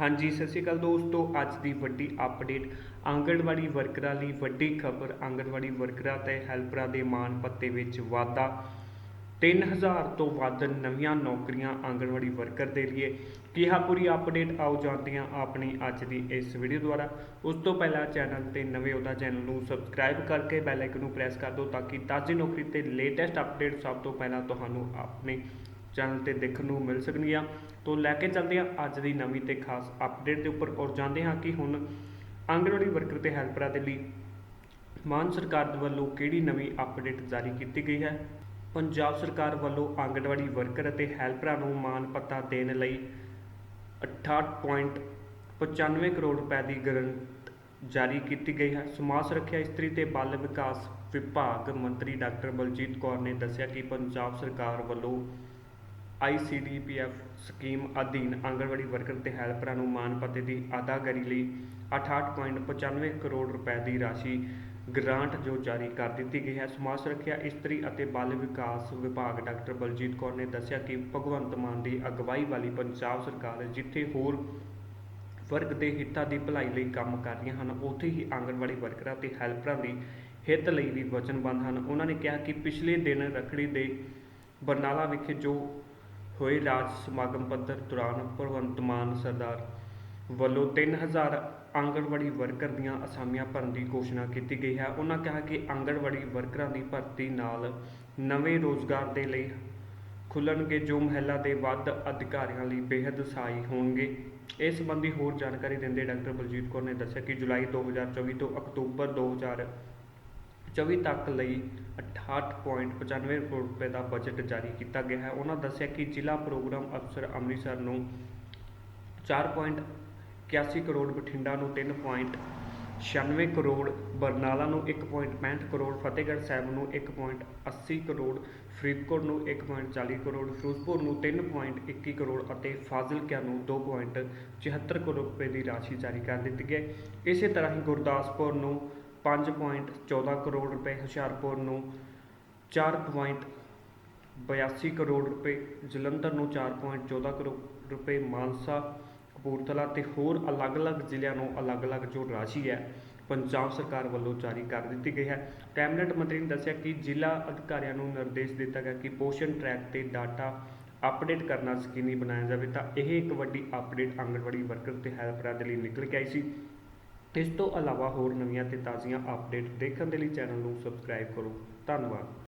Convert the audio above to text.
ਹਾਂਜੀ, ਸਤਿ ਸ਼੍ਰੀ ਅਕਾਲ ਦੋਸਤੋ। ਅੱਜ ਦੀ ਵੱਡੀ ਅਪਡੇਟ ਆਂਗਣਵਾੜੀ ਵਰਕਰਾਂ ਲਈ ਵੱਡੀ ਖਬਰ। ਆਂਗਣਵਾੜੀ ਵਰਕਰਾਂ ਤੇ ਹੈਲਪਰਾਂ ਦੇ ਮਾਣ ਪੱਤੇ ਵਿੱਚ ਵਾਧਾ। 3000 ਤੋਂ ਵੱਧ ਨਵੀਆਂ ਨੌਕਰੀਆਂ ਆਂਗਣਵਾੜੀ ਵਰਕਰ ਦੇ ਲਈ ਕੀ ਹੈ ਪੂਰੀ ਅਪਡੇਟ ਆਓ ਜਾਣਦੇ ਹਾਂ ਆਪਣੀ ਅੱਜ ਦੀ ਇਸ ਵੀਡੀਓ ਦੁਆਰਾ। ਉਸ ਤੋਂ ਪਹਿਲਾਂ ਚੈਨਲ ਤੇ ਨਵੇਂ ਉਹਦਾ ਚੈਨਲ ਨੂੰ ਸਬਸਕ੍ਰਾਈਬ ਕਰਕੇ ਬੈਲ ਆਈਕਨ ਨੂੰ ਪ੍ਰੈਸ ਕਰ ਦਿਓ ਤਾਂ ਕਿ ਤਾਜ਼ੀ ਨੌਕਰੀ ਤੇ ਲੇਟੈਸਟ ਅਪਡੇਟ ਸਭ ਤੋਂ ਪਹਿਲਾਂ ਤੁਹਾਨੂੰ ਆਪਣੇ ਚੈਨਲ ਤੇ ਦੇਖਣ ਨੂੰ ਮਿਲ ਸਕਣਗੀਆਂ। ਤੋਂ ਲੈ ਕੇ ਚੱਲਦੇ ਹਾਂ ਅੱਜ ਦੀ ਨਵੀਂ ਤੇ ਖਾਸ ਅਪਡੇਟ ਦੇ ਉੱਪਰ ਔਰ ਜਾਣਦੇ ਹਾਂ ਕਿ ਹੁਣ ਆਂਗਣਵਾੜੀ ਵਰਕਰ ਤੇ ਹੈਲਪਰਾਂ ਦੇ ਲਈ ਮਾਨ ਸਰਕਾਰ ਦੇ ਵੱਲੋਂ ਕਿਹੜੀ ਨਵੀਂ ਅਪਡੇਟ ਜਾਰੀ ਕੀਤੀ ਗਈ ਹੈ? ਪੰਜਾਬ ਸਰਕਾਰ ਵੱਲੋਂ ਆਂਗਣਵਾੜੀ ਵਰਕਰ ਅਤੇ ਹੈਲਪਰਾਂ ਨੂੰ ਮਾਨ ਪੱਤਾ ਦੇਣ ਲਈ 68.95 ਕਰੋੜ ਰੁਪਏ ਦੀ ਗਰੰਟ ਜਾਰੀ ਕੀਤੀ ਗਈ ਹੈ। ਸਮਾਜ ਸੁਰੱਖਿਆ ਇਸਤਰੀ ਤੇ ਬਾਲ ਵਿਕਾਸ ਵਿਭਾਗ ਮੰਤਰੀ ਡਾਕਟਰ ਬਲਜੀਤ ਕੌਰ ਨੇ ਦੱਸਿਆ ਕਿ ਪੰਜਾਬ ਸਰਕਾਰ ਵੱਲੋਂ ਆਈਸੀਡੀਪੀਐਫ ਸਕੀਮ ਅਧੀਨ ਆਂਗਣਵਾੜੀ ਵਰਕਰ ਤੇ ਹੈਲਪਰਾਂ ਨੂੰ ਮਾਨ ਪੱਤੇ ਦੀ ਅਦਾਗਰੀ ਲਈ 68.95 ਕਰੋੜ ਰੁਪਏ ਦੀ ਰਾਸ਼ੀ ਗ੍ਰਾਂਟ ਜੋ ਜਾਰੀ ਕਰ ਦਿੱਤੀ ਗਈ ਹੈ। ਸਮਾਜ ਸੁਰੱਖਿਆ ਇਸਤਰੀ ਅਤੇ ਬਾਲ ਵਿਕਾਸ ਵਿਭਾਗ ਡਾਕਟਰ ਬਲਜੀਤ ਕੌਰ ਨੇ ਦੱਸਿਆ ਕਿ ਭਗਵੰਤ ਮਾਨ ਦੀ ਅਗਵਾਈ ਵਾਲੀ ਪੰਜਾਬ ਸਰਕਾਰ ਜਿੱਥੇ ਹੋਰ ਵਰਗ ਦੇ ਹਿੱਤਾਂ ਦੀ ਭਲਾਈ ਲਈ ਕੰਮ ਕਰ ਰਹੀਆਂ ਹਨ, ਉੱਥੇ ਹੀ ਆਂਗਣਵਾੜੀ ਵਰਕਰਾਂ ਤੇ ਹੈਲਪਰਾਂ ਦੀ ਹਿੱਤ ਲਈ ਵੀ ਵਚਨਬੱਧ ਹਨ। ਉਹਨਾਂ ਨੇ ਕਿਹਾ ਕਿ ਪਿਛਲੇ ਦਿਨ ਰੱਖੜੀ ਦੇ ਬਰਨਾਲਾ ਵਿਖੇ ਜੋ ਹੋਏ ਰਾਜ ਸਮਾਗਮ ਪੱਧਰ ਦੌਰਾਨ ਭਗਵੰਤ ਮਾਨ ਸਰਦਾਰ ਵੱਲੋਂ 3000 ਆਂਗਣਵਾੜੀ ਵਰਕਰ ਦੀਆਂ ਅਸਾਮੀਆਂ ਭਰਨ ਦੀ ਘੋਸ਼ਣਾ ਕੀਤੀ ਗਈ ਹੈ। ਉਹਨਾਂ ਕਿਹਾ ਕਿ ਆਂਗਣਵਾੜੀ ਵਰਕਰਾਂ ਦੀ ਭਰਤੀ ਨਾਲ ਨਵੇਂ ਰੋਜ਼ਗਾਰ ਦੇ ਲਈ ਖੁੱਲਣਗੇ ਜੋ ਮਹਿਲਾ ਦੇ ਵੱਧ ਅਧਿਕਾਰੀਆਂ ਲਈ ਬੇहद ਸਹਾਈ ਹੋਣਗੇ। ਇਸ ਸੰਬੰਧੀ ਹੋਰ ਜਾਣਕਾਰੀ ਦਿੰਦੇ ਡਾਕਟਰ ਬਲਜੀਤ ਕੌਰ ਨੇ ਦੱਸਿਆ ਕਿ ਜੁਲਾਈ 2024 ਤੋਂ ਅਕਤੂਬਰ ਚੌਵੀ ਤੱਕ ਲਈ 68.95 ਕਰੋੜ ਰੁਪਏ ਦਾ ਬਜਟ ਜਾਰੀ ਕੀਤਾ ਗਿਆ ਹੈ। ਉਹਨਾਂ ਦੱਸਿਆ ਕਿ ਜ਼ਿਲ੍ਹਾ ਪ੍ਰੋਗਰਾਮ ਅਫਸਰ ਅੰਮ੍ਰਿਤਸਰ ਨੂੰ 4.81 ਕਰੋੜ, ਬਠਿੰਡਾ ਨੂੰ 3.96 ਕਰੋੜ, ਬਰਨਾਲਾ ਨੂੰ 1.65 ਕਰੋੜ, ਫਤਿਹਗੜ੍ਹ ਸਾਹਿਬ ਨੂੰ 1.80 ਕਰੋੜ, ਫਰੀਦਕੋਟ ਨੂੰ 1.40 ਕਰੋੜ, ਫਿਰੋਜ਼ਪੁਰ ਨੂੰ 3.21 ਕਰੋੜ ਅਤੇ ਫਾਜ਼ਿਲਕਾ ਨੂੰ 2.74 ਕਰੋੜ ਰੁਪਏ ਦੀ ਰਾਸ਼ੀ ਜਾਰੀ ਕਰ ਦਿੱਤੀ ਹੈ। ਇਸੇ ਤਰ੍ਹਾਂ ਹੀ ਗੁਰਦਾਸਪੁਰ ਨੂੰ 5.14 ਕਰੋੜ ਰੁਪਏ ਹੁਸ਼ਿਆਰਪੁਰ ਨੂੰ 4.82 ਕਰੋੜ ਰੁਪਏ ਜਲੰਧਰ ਨੂੰ 4.14 ਕਰੋੜ ਰੁਪਏ ਮਾਨਸਾ, ਕਪੂਰਥਲਾ ਤੇ ਹੋਰ ਅਲੱਗ-ਅਲੱਗ ਜ਼ਿਲ੍ਹਿਆਂ ਨੂੰ ਅਲੱਗ-ਅਲੱਗ ਜੋ ਰਾਸ਼ੀ ਹੈ, ਪੰਜਾਬ ਸਰਕਾਰ ਵੱਲੋਂ ਜਾਰੀ ਕਰ ਦਿੱਤੀ ਗਈ ਹੈ। ਕੈਬਨਿਟ ਮੰਤਰੀ ਨੇ ਦੱਸਿਆ ਕਿ ਜ਼ਿਲ੍ਹਾ ਅਧਿਕਾਰੀਆਂ ਨੂੰ ਨਿਰਦੇਸ਼ ਦਿੱਤਾ ਗਿਆ ਕਿ ਪੋਸ਼ਨ ਟਰੈਕ ਤੇ ਡਾਟਾ ਅਪਡੇਟ ਕਰਨਾ ਯਕੀਨੀ ਬਣਾਇਆ ਜਾਵੇ ਤਾਂ ਇਹ ਇੱਕ ਵੱਡੀ ਅਪਡੇਟ, ਆਂਗਣਵਾੜੀ ਵਰਕਰ ਤੇ ਹੈਲਪਰਾਂ ਦੇ ਲਈ ਨਿਕਲ ਕੇ ਆਈ ਸੀ। ਇਸ ਤੋਂ ਇਲਾਵਾ ਹੋਰ ਨਵੀਆਂ ਅਤੇ ਤਾਜ਼ੀਆਂ ਅਪਡੇਟ ਦੇਖਣ ਦੇ ਲਈ ਚੈਨਲ ਨੂੰ ਸਬਸਕ੍ਰਾਈਬ ਕਰੋ। ਧੰਨਵਾਦ।